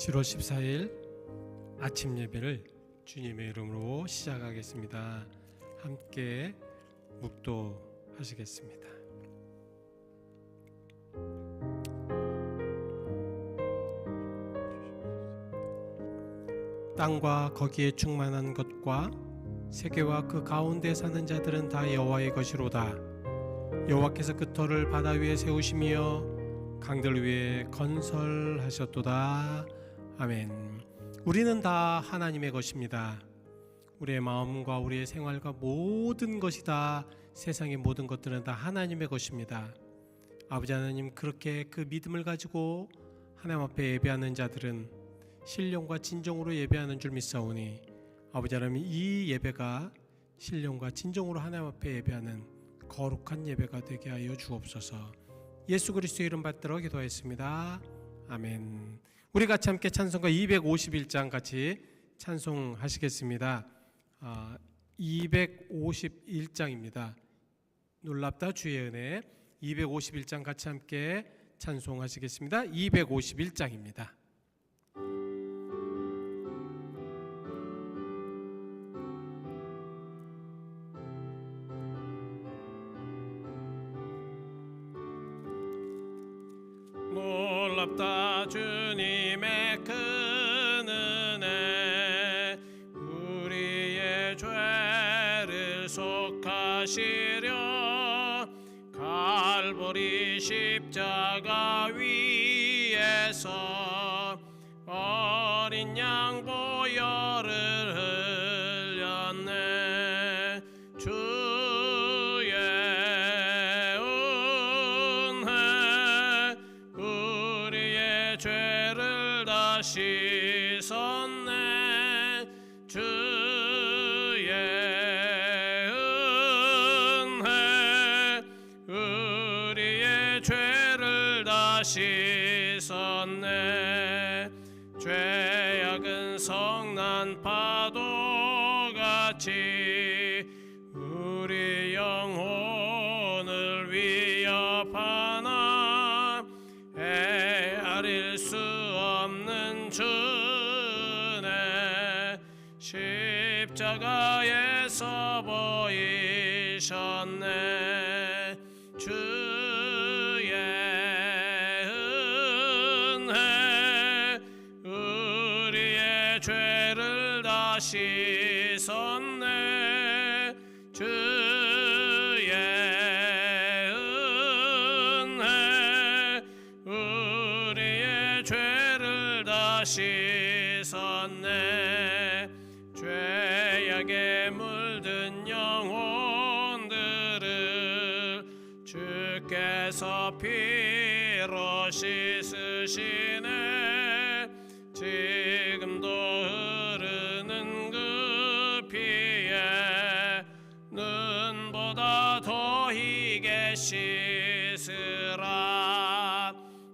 7월 14일 아침 예배를 주님의 이름으로 시작하겠습니다. 함께 묵도하시겠습니다. 땅과 거기에 충만한 것과 세계와 그 가운데 사는 자들은 다 여호와의 것이로다. 여호와께서 그 터를 바다 위에 세우시며 강들 위에 건설하셨도다. 아멘. 우리는 다 하나님의 것입니다. 우리의 마음과 우리의 생활과 모든 것이 다 세상의 모든 것들은 다 하나님의 것입니다. 아버지 하나님 그렇게 그 믿음을 가지고 하나님 앞에 예배하는 자들은 신령과 진정으로 예배하는 줄 믿사오니 아버지 하나님 이 예배가 신령과 진정으로 하나님 앞에 예배하는 거룩한 예배가 되게 하여 주옵소서. 예수 그리스도의 이름 받들어 기도하였습니다. 아멘. 우리 같이 함께 찬송가 251장 같이 찬송하시겠습니다. 아, 251장입니다. 놀랍다 주의 은혜 251장 같이 함께 찬송하시겠습니다. 251장입니다. 놀랍다 십자가 십자가에서 보이셨네. 주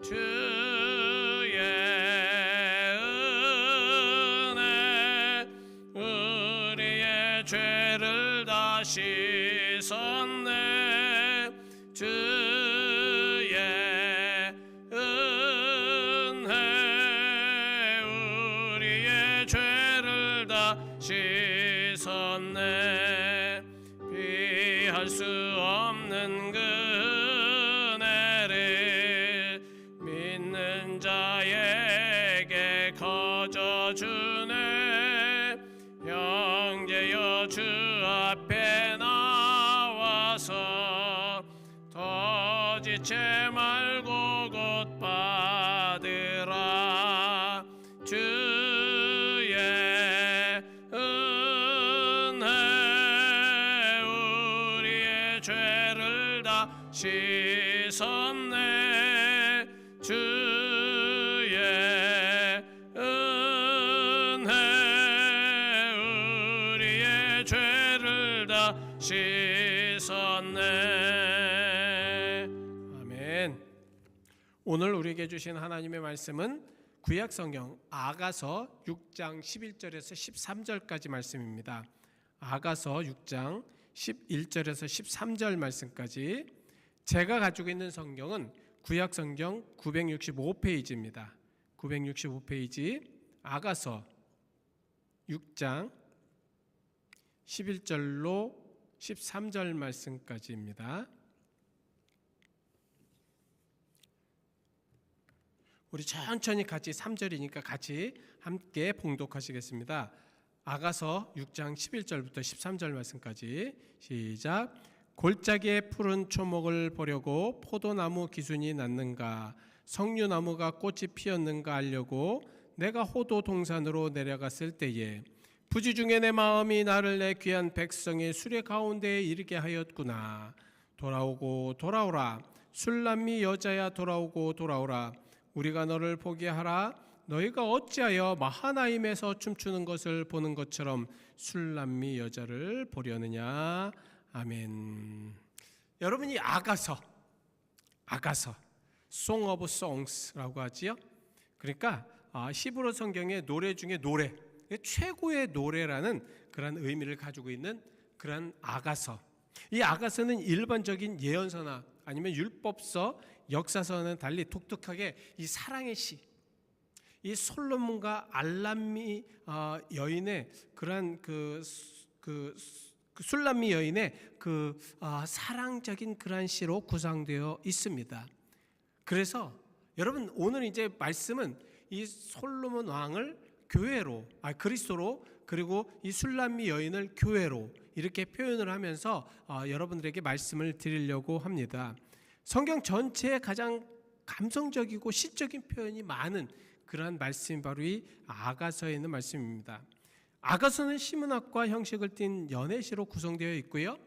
씻 죄를 다 씻었네. 주의 은혜 우리의 죄를 다 씻었네. 아멘. 오늘 우리에게 주신 하나님의 말씀은 구약 성경 아가서 6장 11절에서 13절까지 말씀입니다. 아가서 6장 11절에서 13절 말씀까지 제가 가지고 있는 성경은 구약 성경 965페이지입니다. 965페이지 아가서 6장 11절로 13절 말씀까지입니다. 우리 천천히 같이 3절이니까 같이 함께 봉독하시겠습니다. 아가서 6장 11절부터 13절 말씀까지 시작. 골짜기에 푸른 초목을 보려고 포도나무 기순이 났는가? 석류나무가 꽃이 피었는가 알려고 내가 호도 동산으로 내려갔을 때에 부지 중에 내 마음이 나를 내 귀한 백성의 수레 가운데에 이르게 하였구나. 돌아오고 돌아오라. 술람미 여자야 돌아오고 돌아오라. 우리가 너를 보게 하라 너희가 어찌하여 마하나임에서 춤추는 것을 보는 것처럼 술람미 여자를 보려느냐 아멘. 여러분이 아가서 아가서 Song of Songs라고 하지요. 그러니까 아, 히브리 성경의 노래 중에 노래 최고의 노래라는 그런 의미를 가지고 있는 그런 아가서. 이 아가서는 일반적인 예언서나 아니면 율법서, 역사서는 달리 독특하게 이 사랑의 시, 이 솔로몬과 알람미 어, 여인의 그러한 그, 그, 그 술람미 여인의 그 어, 사랑적인 그러한 시로 구성되어 있습니다. 그래서 여러분 오늘 이제 말씀은 이 솔로몬 왕을 교회로 아 그리스도로 그리고 이 술람미 여인을 교회로 이렇게 표현을 하면서 어, 여러분들에게 말씀을 드리려고 합니다. 성경 전체에 가장 감성적이고 시적인 표현이 많은 그러한 말씀이 바로 이 아가서에 있는 말씀입니다. 아가서는 시문학과 형식을 띤 연애시로 구성되어 있고요.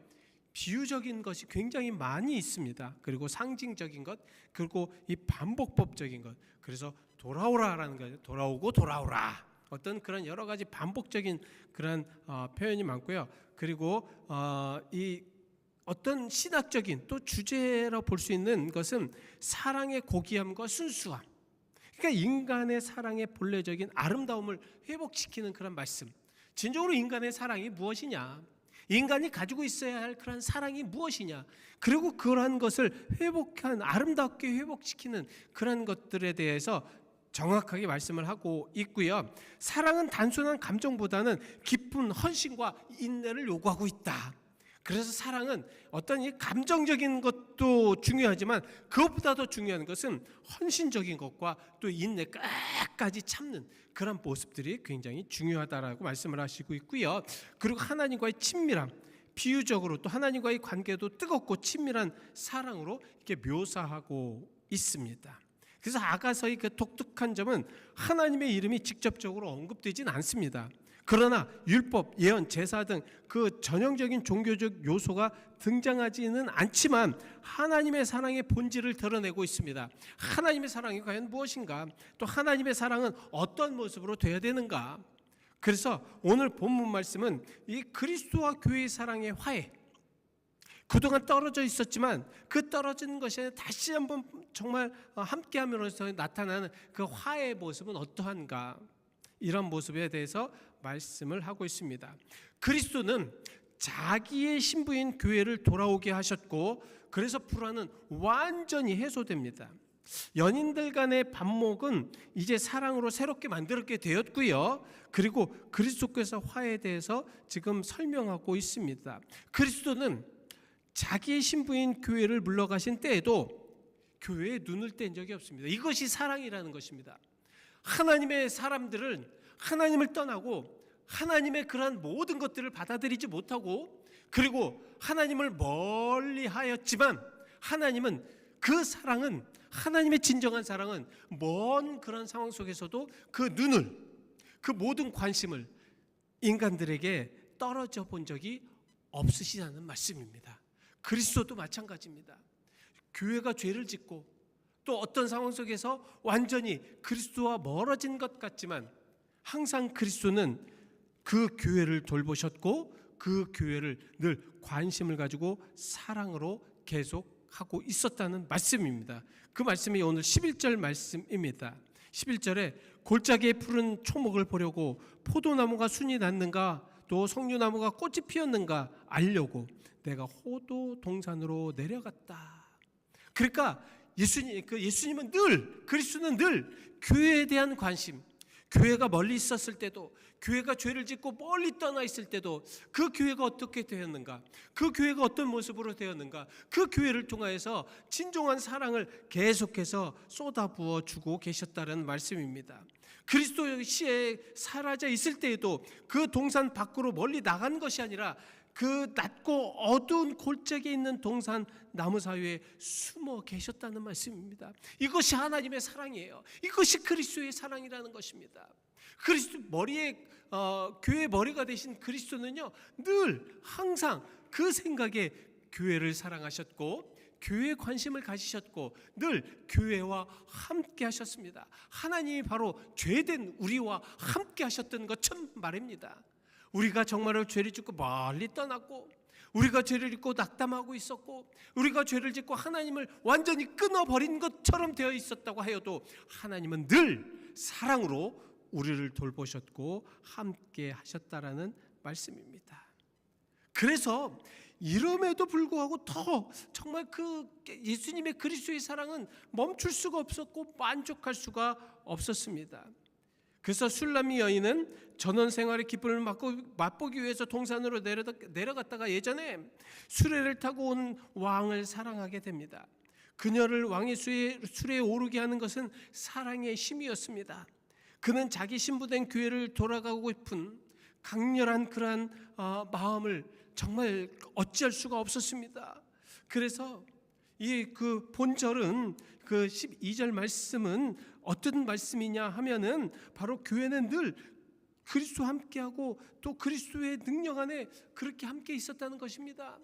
비유적인 것이 굉장히 많이 있습니다. 그리고 상징적인 것, 그리고 이 반복법적인 것. 그래서 돌아오라라는 거예요. 돌아오고 돌아오라. 어떤 그런 여러 가지 반복적인 그런 어, 표현이 많고요. 그리고 어, 이 어떤 신학적인 또 주제로 볼수 있는 것은 사랑의 고귀함과 순수함. 그러니까 인간의 사랑의 본래적인 아름다움을 회복시키는 그런 말씀. 진정으로 인간의 사랑이 무엇이냐? 인간이 가지고 있어야 할 그런 사랑이 무엇이냐? 그리고 그러한 것을 회복한 아름답게 회복시키는 그런 것들에 대해서 정확하게 말씀을 하고 있고요. 사랑은 단순한 감정보다는 깊은 헌신과 인내를 요구하고 있다. 그래서 사랑은 어떤 이 감정적인 것도 중요하지만 그것보다 더 중요한 것은 헌신적인 것과 또 인내 끝까지 참는 그런 모습들이 굉장히 중요하다라고 말씀을 하시고 있고요. 그리고 하나님과의 친밀함 비유적으로 또 하나님과의 관계도 뜨겁고 친밀한 사랑으로 이렇게 묘사하고 있습니다. 그래서 아가서의 그 독특한 점은 하나님의 이름이 직접적으로 언급되진 않습니다. 그러나 율법, 예언, 제사 등 그 전형적인 종교적 요소가 등장하지는 않지만 하나님의 사랑의 본질을 드러내고 있습니다. 하나님의 사랑이 과연 무엇인가? 또 하나님의 사랑은 어떤 모습으로 되어야 되는가? 그래서 오늘 본문 말씀은 이 그리스도와 교회의 사랑의 화해, 그동안 떨어져 있었지만 그 떨어진 것이 다시 한번 정말 함께함으로써 나타나는 그 화해의 모습은 어떠한가? 이런 모습에 대해서 말씀을 하고 있습니다. 그리스도는 자기의 신부인 교회를 돌아오게 하셨고 그래서 불화는 완전히 해소됩니다. 연인들 간의 반목은 이제 사랑으로 새롭게 만들었게 되었고요. 그리고 그리스도께서 화에 대해서 지금 설명하고 있습니다. 그리스도는 자기의 신부인 교회를 물러가신 때에도 교회에 눈을 뗀 적이 없습니다. 이것이 사랑이라는 것입니다. 하나님의 사람들은 하나님을 떠나고 하나님의 그러한 모든 것들을 받아들이지 못하고 그리고 하나님을 멀리 하였지만 하나님은 그 사랑은 하나님의 진정한 사랑은 먼 그런 상황 속에서도 그 눈을 그 모든 관심을 인간들에게 떨어져 본 적이 없으시다는 말씀입니다. 그리스도도 마찬가지입니다. 교회가 죄를 짓고 또 어떤 상황 속에서 완전히 그리스도와 멀어진 것 같지만 항상 그리스도는 그 교회를 돌보셨고 그 교회를 늘 관심을 가지고 사랑으로 계속 하고 있었다는 말씀입니다. 그 말씀이 오늘 11절 말씀입니다. 11절에 골짜기에 푸른 초목을 보려고 포도나무가 순이 났는가 또 석류나무가 꽃이 피었는가 알려고 내가 호도 동산으로 내려갔다. 그러니까 예수님 그 예수님은 늘 그리스도는 늘 교회에 대한 관심 교회가 멀리 있었을 때도 교회가 죄를 짓고 멀리 떠나 있을 때도 그 교회가 어떻게 되었는가 그 교회가 어떤 모습으로 되었는가 그 교회를 통하여서 진정한 사랑을 계속해서 쏟아부어 주고 계셨다는 말씀입니다. 그리스도 시에 사라져 있을 때에도 그 동산 밖으로 멀리 나간 것이 아니라 그 낮고 어두운 골짜기에 있는 동산 나무 사이에 숨어 계셨다는 말씀입니다. 이것이 하나님의 사랑이에요. 이것이 그리스도의 사랑이라는 것입니다. 그리스도 머리에 어, 교회 머리가 되신 그리스도는요 늘 항상 그 생각에 교회를 사랑하셨고 교회에 관심을 가지셨고 늘 교회와 함께 하셨습니다. 하나님이 바로 죄된 우리와 함께 하셨던 것처럼 말입니다. 우리가 정말로 죄를 짓고 멀리 떠났고 우리가 죄를 짓고 낙담하고 있었고 우리가 죄를 짓고 하나님을 완전히 끊어버린 것처럼 되어 있었다고 하여도 하나님은 늘 사랑으로 우리를 돌보셨고 함께 하셨다라는 말씀입니다. 그래서 이름에도 불구하고 더 정말 그 예수님의 그리스도의 사랑은 멈출 수가 없었고 만족할 수가 없었습니다. 그래서 술람이 여인은 전원 생활의 기쁨을 맛보기 위해서 동산으로 내려갔다가 예전에 수레를 타고 온 왕을 사랑하게 됩니다. 그녀를 왕의 수레에 오르게 하는 것은 사랑의 힘이었습니다. 그는 자기 신부된 교회를 돌아가고 싶은 강렬한 그러한 어, 마음을 정말 어찌할 수가 없었습니다. 그래서 이 그 본절은 그 12절 말씀은 어떤 말씀이냐 하면은 바로 교회는 늘 그리스도 함께하고 또 그리스도의 능력 안에 그렇게 함께 있었다는 것입니다.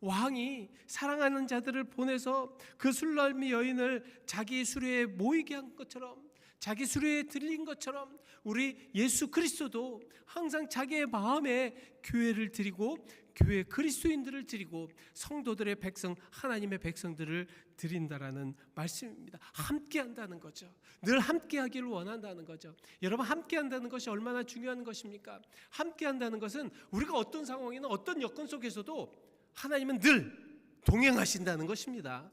왕이 사랑하는 자들을 보내서 그 술람이 여인을 자기 수레에 모이게 한 것처럼 자기 수레에 들린 것처럼 우리 예수 그리스도도 항상 자기의 마음에 교회를 드리고 교회 그리스도인들을 드리고 성도들의 백성 하나님의 백성들을 드린다라는 말씀입니다. 함께 한다는 거죠. 늘 함께 하기를 원한다는 거죠. 여러분 함께 한다는 것이 얼마나 중요한 것입니까? 함께 한다는 것은 우리가 어떤 상황이나 어떤 여건 속에서도 하나님은 늘 동행하신다는 것입니다.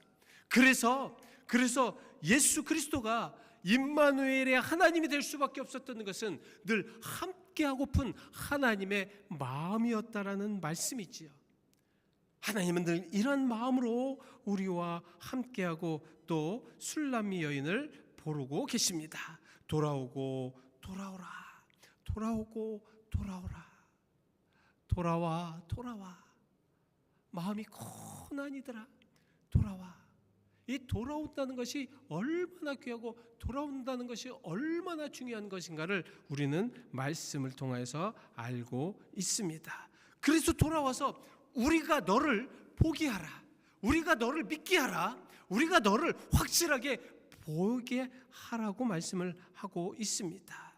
그래서 그래서 예수 그리스도가 임마누엘의 하나님이 될 수밖에 없었던 것은 늘 함께 하고픈 하나님의 마음이었다라는 말씀이지요. 하나님은 늘 이런 마음으로 우리와 함께하고 또 술람미 여인을 보르고 계십니다. 돌아오고 돌아오라. 돌아오고 돌아오라. 돌아와 돌아와. 마음이 고난이더라. 돌아와. 이 돌아온다는 것이 얼마나 귀하고 돌아온다는 것이 얼마나 중요한 것인가를 우리는 말씀을 통해서 알고 있습니다. 그래서 돌아와서 우리가 너를 포기하라. 우리가 너를 믿게 하라. 우리가 너를 확실하게 보게 하라고 말씀을 하고 있습니다.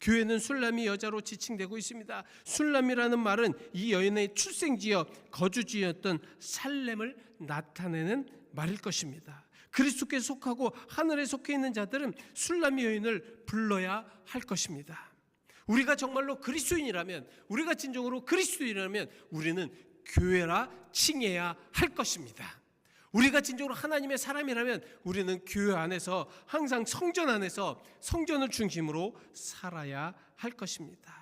교회는 술람이 여자로 지칭되고 있습니다. 술람이라는 말은 이 여인의 출생지여 거주지였던 살렘을 나타내는 말일 것입니다. 그리스도께 속하고 하늘에 속해 있는 자들은 술람이 여인을 불러야 할 것입니다. 우리가 정말로 그리스도인이라면 우리가 진정으로 그리스도인이라면 우리는 교회라 칭해야 할 것입니다. 우리가 진정으로 하나님의 사람이라면 우리는 교회 안에서 항상 성전 안에서 성전을 중심으로 살아야 할 것입니다.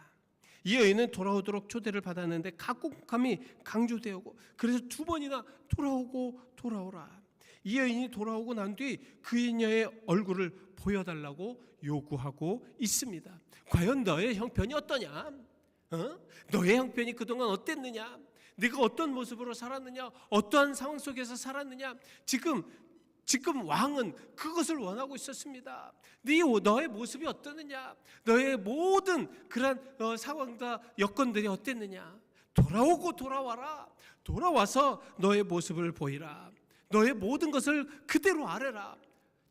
이 여인은 돌아오도록 초대를 받았는데 각국감이 강조되고 그래서 두 번이나 돌아오고 돌아오라. 이 여인이 돌아오고 난 뒤 그녀의 얼굴을 보여달라고 요구하고 있습니다. 과연 너의 형편이 어떠냐? 어? 너의 형편이 그동안 어땠느냐? 네가 어떤 모습으로 살았느냐? 어떠한 상황 속에서 살았느냐? 지금 지금 왕은 그것을 원하고 있었습니다. 네 너의 모습이 어떠느냐? 너의 모든 그런 어, 상황과 여건들이 어땠느냐? 돌아오고 돌아와라. 돌아와서 너의 모습을 보이라. 너의 모든 것을 그대로 아뢰라.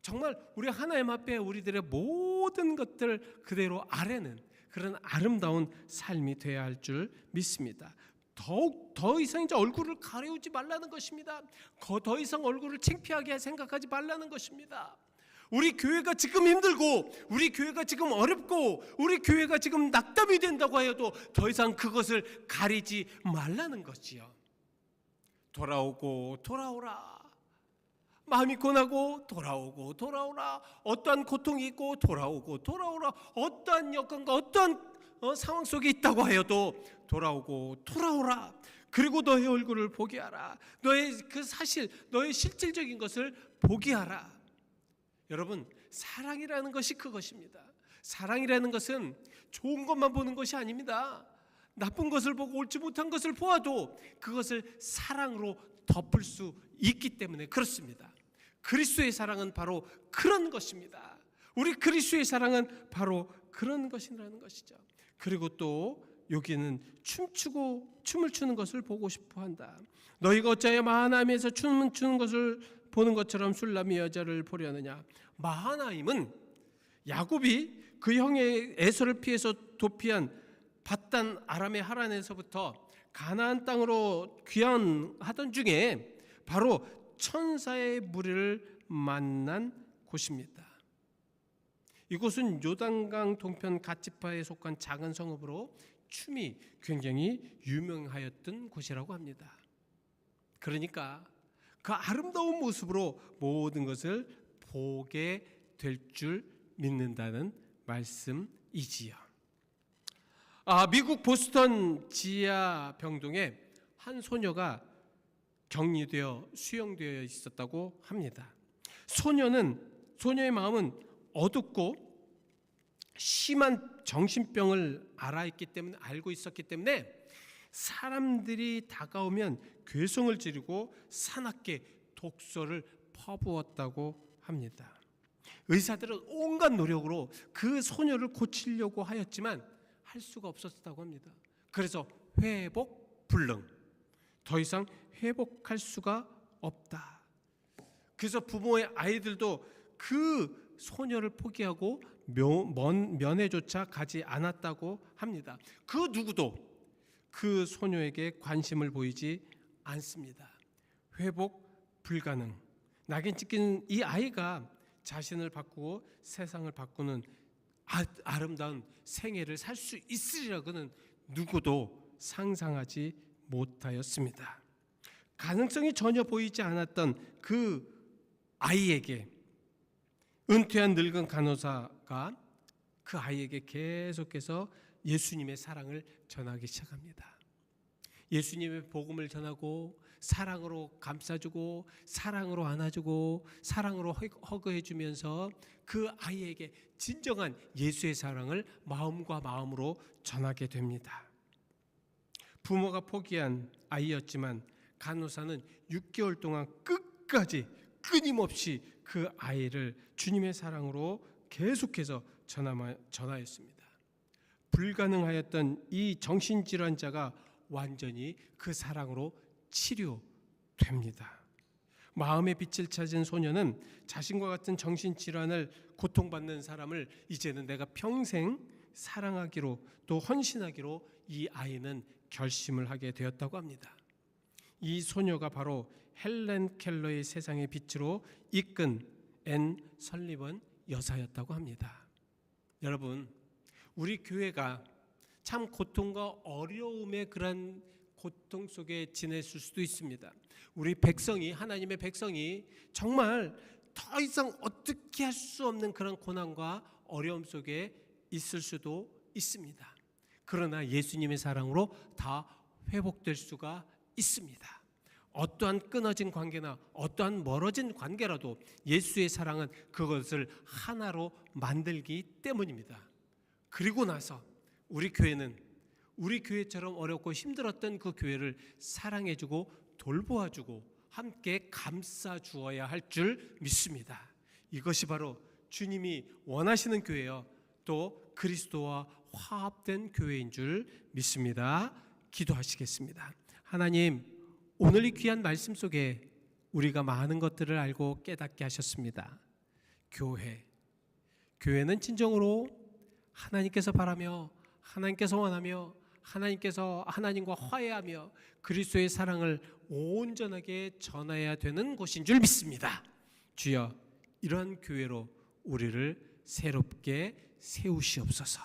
정말 우리 하나님 앞에 우리들의 모든 것들 그대로 아뢰는 그런 아름다운 삶이 되어야 할 줄 믿습니다. 더욱 더 이상 이제 얼굴을 가려우지 말라는 것입니다. 더 이상 얼굴을 창피하게 생각하지 말라는 것입니다. 우리 교회가 지금 힘들고 우리 교회가 지금 어렵고 우리 교회가 지금 낙담이 된다고 해도 더 이상 그것을 가리지 말라는 것지요. 돌아오고 돌아오라. 마음이 고나고 돌아오고 돌아오라. 어떠한 고통이 있고 돌아오고 돌아오라. 어떠한 여건과 어떠한 어, 상황 속에 있다고 하여도 돌아오고 돌아오라. 그리고 너의 얼굴을 보게 하라. 너의 그 사실 너의 실질적인 것을 보게 하라 여러분 사랑이라는 것이 그것입니다 사랑이라는 것은 좋은 것만 보는 것이 아닙니다 나쁜 것을 보고 옳지 못한 것을 보아도 그것을 사랑으로 덮을 수 있기 때문에 그렇습니다. 그리스도의 사랑은 바로 그런 것입니다. 우리 그리스도의 사랑은 바로 그런 것이라는 것이죠. 그리고 또 여기는 춤추고 춤을 추는 것을 보고 싶어 한다. 너희가 어찌하여 마하나임에서 춤을 추는 것을 보는 것처럼 술람이 여자를 보려느냐. 마하나임은 야곱이 그 형의 에서를 피해서 도피한 바단 아람의 하란에서부터 가나안 땅으로 귀환하던 중에 바로 천사의 무리를 만난 곳입니다. 이곳은 요단강 동편 갓지파에 속한 작은 성읍으로 춤이 굉장히 유명하였던 곳이라고 합니다. 그러니까 그 아름다운 모습으로 모든 것을 보게 될 줄 믿는다는 말씀이지요. 아, 미국 보스턴 지하 병동에 한 소녀가 격리되어 수용되어 있었다고 합니다. 소녀는 소녀의 마음은 어둡고 심한 정신병을 알아 있기 때문에 알고 있었기 때문에 사람들이 다가오면 괴성을 지르고 사납게 독소를 퍼부었다고 합니다. 의사들은 온갖 노력으로 그 소녀를 고치려고 하였지만 할 수가 없었다고 합니다. 그래서 회복 불능. 더 이상 회복할 수가 없다. 그래서 부모의 아이들도 그 소녀를 포기하고 면, 먼 면회조차 가지 않았다고 합니다. 그 누구도 그 소녀에게 관심을 보이지 않습니다. 회복 불가능. 낙인 찍힌 이 아이가 자신을 바꾸고 세상을 바꾸는 아, 아름다운 생애를 살 수 있으리라고는 누구도 상상하지 못하였습니다. 가능성이 전혀 보이지 않았던 그 아이에게 은퇴한 늙은 간호사가 그 아이에게 계속해서 예수님의 사랑을 전하기 시작합니다. 예수님의 복음을 전하고 사랑으로 감싸주고 사랑으로 안아주고 사랑으로 허그해주면서 그 아이에게 진정한 예수의 사랑을 마음과 마음으로 전하게 됩니다. 부모가 포기한 아이였지만 간호사는 6개월 동안 끝까지 끊임없이 그 아이를 주님의 사랑으로 계속해서 전하였습니다. 불가능하였던 이 정신질환자가 완전히 그 사랑으로 치료됩니다. 마음의 빛을 찾은 소녀는 자신과 같은 정신질환을 고통받는 사람을 이제는 내가 평생 사랑하기로 또 헌신하기로 이 아이는 결심을 하게 되었다고 합니다. 이 소녀가 바로 헬렌 켈러의 세상의 빛으로 이끈 앤 설리번 여사였다고 합니다. 여러분, 우리 교회가 참 고통과 어려움의 그런 고통 속에 지냈을 수도 있습니다. 우리 백성이 하나님의 백성이 정말 더 이상 어떻게 할 수 없는 그런 고난과 어려움 속에 있을 수도 있습니다. 그러나 예수님의 사랑으로 다 회복될 수가 있습니다. 어떠한 끊어진 관계나 어떠한 멀어진 관계라도 예수의 사랑은 그것을 하나로 만들기 때문입니다. 그리고 나서 우리 교회는 우리 교회처럼 어렵고 힘들었던 그 교회를 사랑해주고 돌보아주고 함께 감싸 주어야 할 줄 믿습니다. 이것이 바로 주님이 원하시는 교회요. 또 그리스도와 화합된 교회인 줄 믿습니다. 기도하시겠습니다. 하나님, 오늘 이 귀한 말씀 속에 우리가 많은 것들을 알고 깨닫게 하셨습니다. 교회. 교회는 진정으로 하나님께서 바라며 하나님께서 원하며 하나님께서 하나님과 화해하며 그리스도의 사랑을 온전하게 전해야 되는 곳인 줄 믿습니다. 주여 이러한 교회로 우리를 새롭게 세우시옵소서.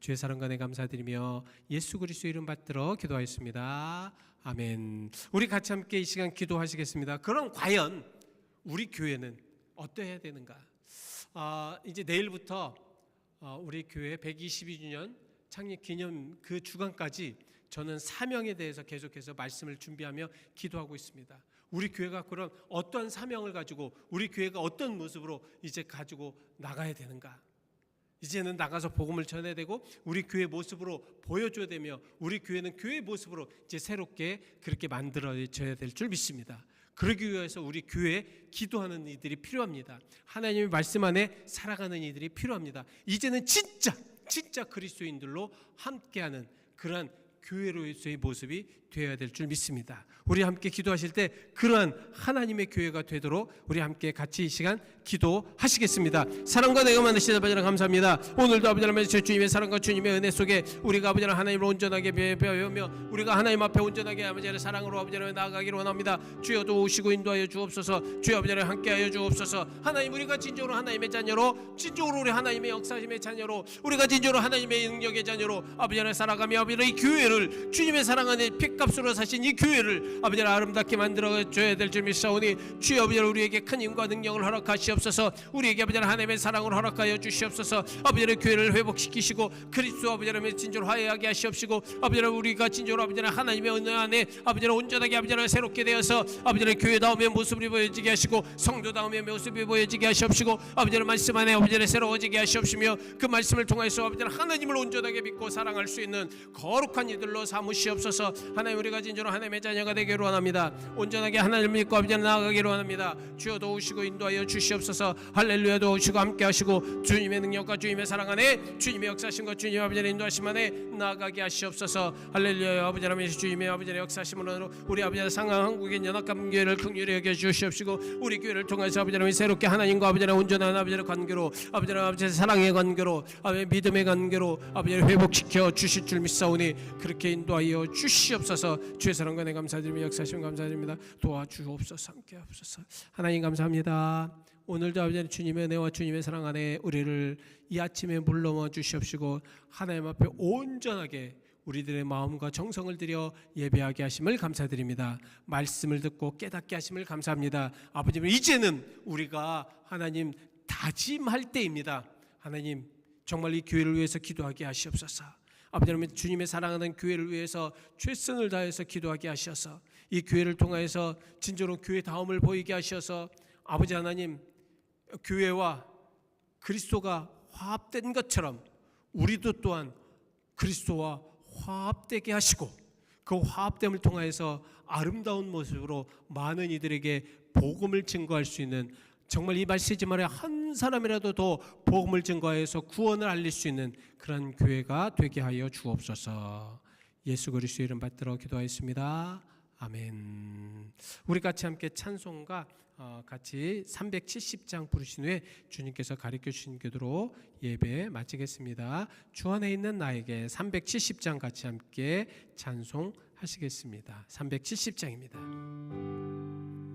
주의 사랑과 내 감사드리며 예수 그리스도 이름 받들어 기도하였습니다. 아멘. 우리 같이 함께 이 시간 기도하시겠습니다. 그럼 과연 우리 교회는 어떠해야 되는가? 아, 이제 내일부터 어, 우리 교회 122주년 창립 기념 그 주간까지 저는 사명에 대해서 계속해서 말씀을 준비하며 기도하고 있습니다. 우리 교회가 그런 어떤 사명을 가지고 우리 교회가 어떤 모습으로 이제 가지고 나가야 되는가? 이제는 나가서 복음을 전해야 되고 우리 교회 모습으로 보여줘야 되며 우리 교회는 교회 모습으로 이제 새롭게 그렇게 만들어져야 될 줄 믿습니다. 그러기 위해서 우리 교회에 기도하는 이들이 필요합니다. 하나님의 말씀 안에 살아가는 이들이 필요합니다. 이제는 진짜 진짜 그리스도인들로 함께하는 그러한 교회로서의 모습이 되어야 될 줄 믿습니다. 우리 함께 기도하실 때 그러한 하나님의 교회가 되도록 우리 함께 같이 이 시간 기도하시겠습니다. 사랑과 내가 만드신 아버지 하나님 감사합니다. 오늘도 아버지 하나님 제 주님의 사랑과 주님의 은혜 속에 우리가 아버지 하나님 하나님을 온전하게 배우며 우리가 하나님 앞에 온전하게 아버지 하나님 사랑으로 아버지 하나님 나아가기를 원합니다. 주여 도우시고 인도하여 주옵소서. 주여 아버지 하나님 함께하여 주옵소서. 하나님 우리가 진정으로 하나님의 자녀로 진정으로 우리 하나님의 역사심의 자녀로 우리가 진정으로 하나님의 능력의 자녀로 아버지 하나님 살아가며 아버지 하나님 이 교회를 주님의 사랑 안에 핏 값으로 사신 이 교회를 아버지 아름답게 만들어 줘야 될 줄 믿사오니 주여 아버지 우리에게 큰 힘과 능력을 허락하시옵소서. 우리에게 아버지 하나님 하나님의 사랑을 허락하여 주시옵소서. 아버지 하나님 교회를 회복시키시고 그리스도 아버지 하나님 진정으로 화해하게 하시옵시고 아버지 우리가 진정으로 아버지 하나님 하나님의 은혜 안에 아버지 온전하게 아버지 새롭게 되어서 아버지 하나님 교회다움의 모습이 보여지게 하시고 성도다움의 모습이 보여지게 하시옵시고 아버지 하나님 말씀 안에 아버지 하나님 새로워지게 하시옵시며 그 말씀을 통해서 아버지 하나님 하나님을 온전하게 믿고 사랑할 수 있는 거룩한 이들로 삼으시옵소서. 하나님 우리가 진정으로 하나님의 자녀가 되기를 원합니다. 온전하게 하나님을 믿고 아버지 하나님 나아가기를 원합니다. 주여 도우시고 인도하여 주시옵소서. 할렐루야. 도우시고 함께 하시고 주님의 능력과 주님의 사랑 안에 주님의 역사심과 주님의 아버지 하나님 인도하심 안에 나아가게 하시옵소서. 할렐루야. 아버지 하나님 주님의 아버지 하나님 역사심으로 우리 아버지 하나님 상황 한국인 연합감 교회를 긍휼히 여겨 주시옵시고 우리 교회를 통해서 아버지 하나님 새롭게 하나님과 아버지 하나님 온전한 아버지 하나님 관계로 아버지 하나님 아버지 하나님 사랑의 관계로 아버지 믿음의 관계로 아버지 하나님 회복시켜 주실 줄 믿사오니 그렇게 인도하여 주시옵소서 주의 사랑과 내 감사드리며 역사심 감사드립니다 도와주옵소서 함께 하옵소서 하나님 감사합니다 오늘도 아버지 주님의 은혜와 주님의 사랑 안에 우리를 이 아침에 물러와 주시옵시고 하나님 앞에 온전하게 우리들의 마음과 정성을 들여 예배하게 하심을 감사드립니다. 말씀을 듣고 깨닫게 하심을 감사합니다. 아버님 이제는 우리가 하나님 다짐할 때입니다. 하나님 정말 이 교회를 위해서 기도하게 하시옵소서. 아버지 하나님 주님의 사랑하는 교회를 위해서 최선을 다해서 기도하게 하셔서 이 교회를 통하여서 진정으로 교회 다움을 보이게 하셔서 아버지 하나님 교회와 그리스도가 화합된 것처럼 우리도 또한 그리스도와 화합되게 하시고 그 화합됨을 통하여서 아름다운 모습으로 많은 이들에게 복음을 증거할 수 있는 정말 이 말세지만에 한 사람이라도 더 복음을 증거해서 구원을 알릴 수 있는 그런 교회가 되게 하여 주옵소서. 예수 그리스도 이름 받들어 기도하였습니다. 아멘. 우리 같이 함께 찬송과 어, 같이 370장 부르신 후에 주님께서 가르쳐 주신 교도로 예배 마치겠습니다. 주 안에 있는 나에게 370장 같이 함께 찬송하시겠습니다. 370장입니다.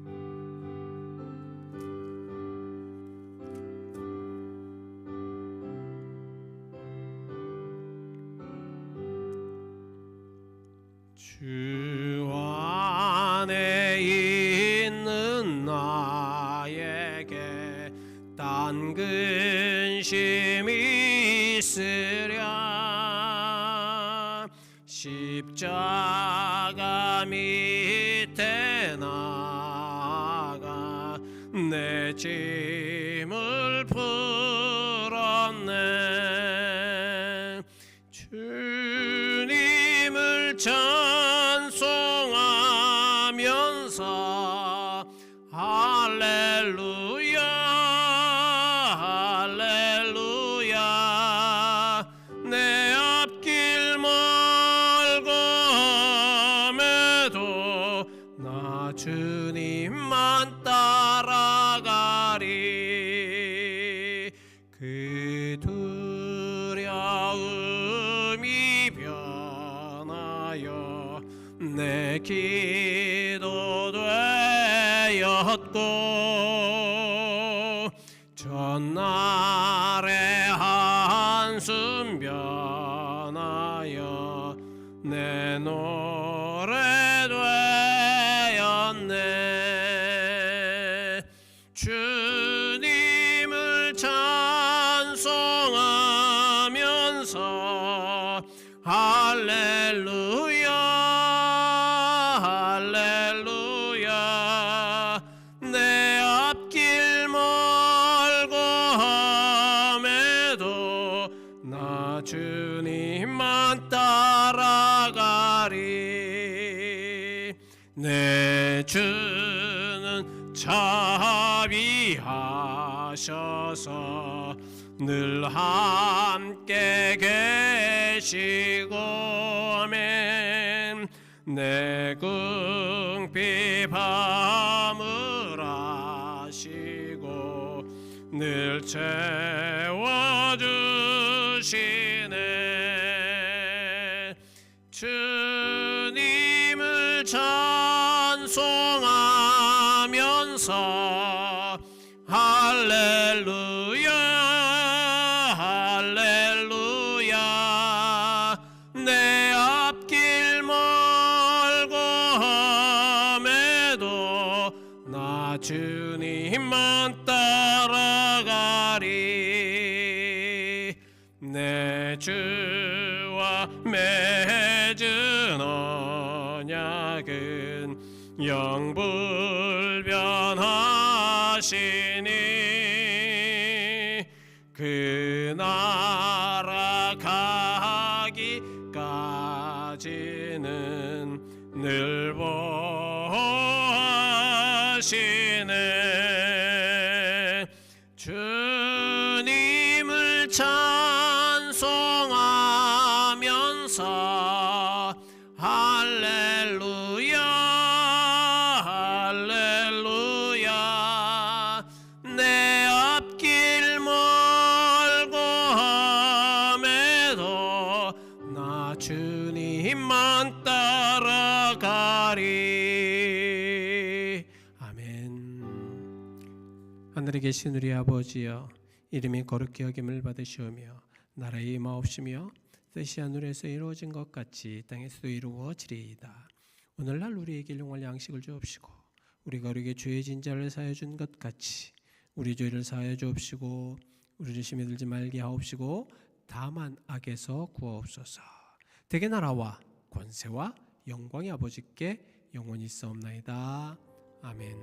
주 안에 있는 나에게 딴 근심이 있으랴. 십자가 밑에 나가 내짐 나 주는 자비하셔서 늘 함께 계시고 맨내 궁핍 밤을 아시고 늘 채워주시 주님만 따라가리. 내 주와 맺은 언약은 영불변하시 하늘에 계신 우리 아버지여 이름이 거룩히 여김을 받으시오며 나라의 임하옵시며 뜻이 하늘에서 이루어진 것 같이 땅에서도 이루어지리이다. 오늘날 우리에게 일용할 양식을 주옵시고 우리가 우리에게 죄의 진자를 사하여 준 것 같이 우리 죄를 사하여 주옵시고 우리를 심히 들지 말게 하옵시고 다만 악에서 구하옵소서. 대개 나라와 권세와 영광의 아버지께 영원히 있사옵나이다. 아멘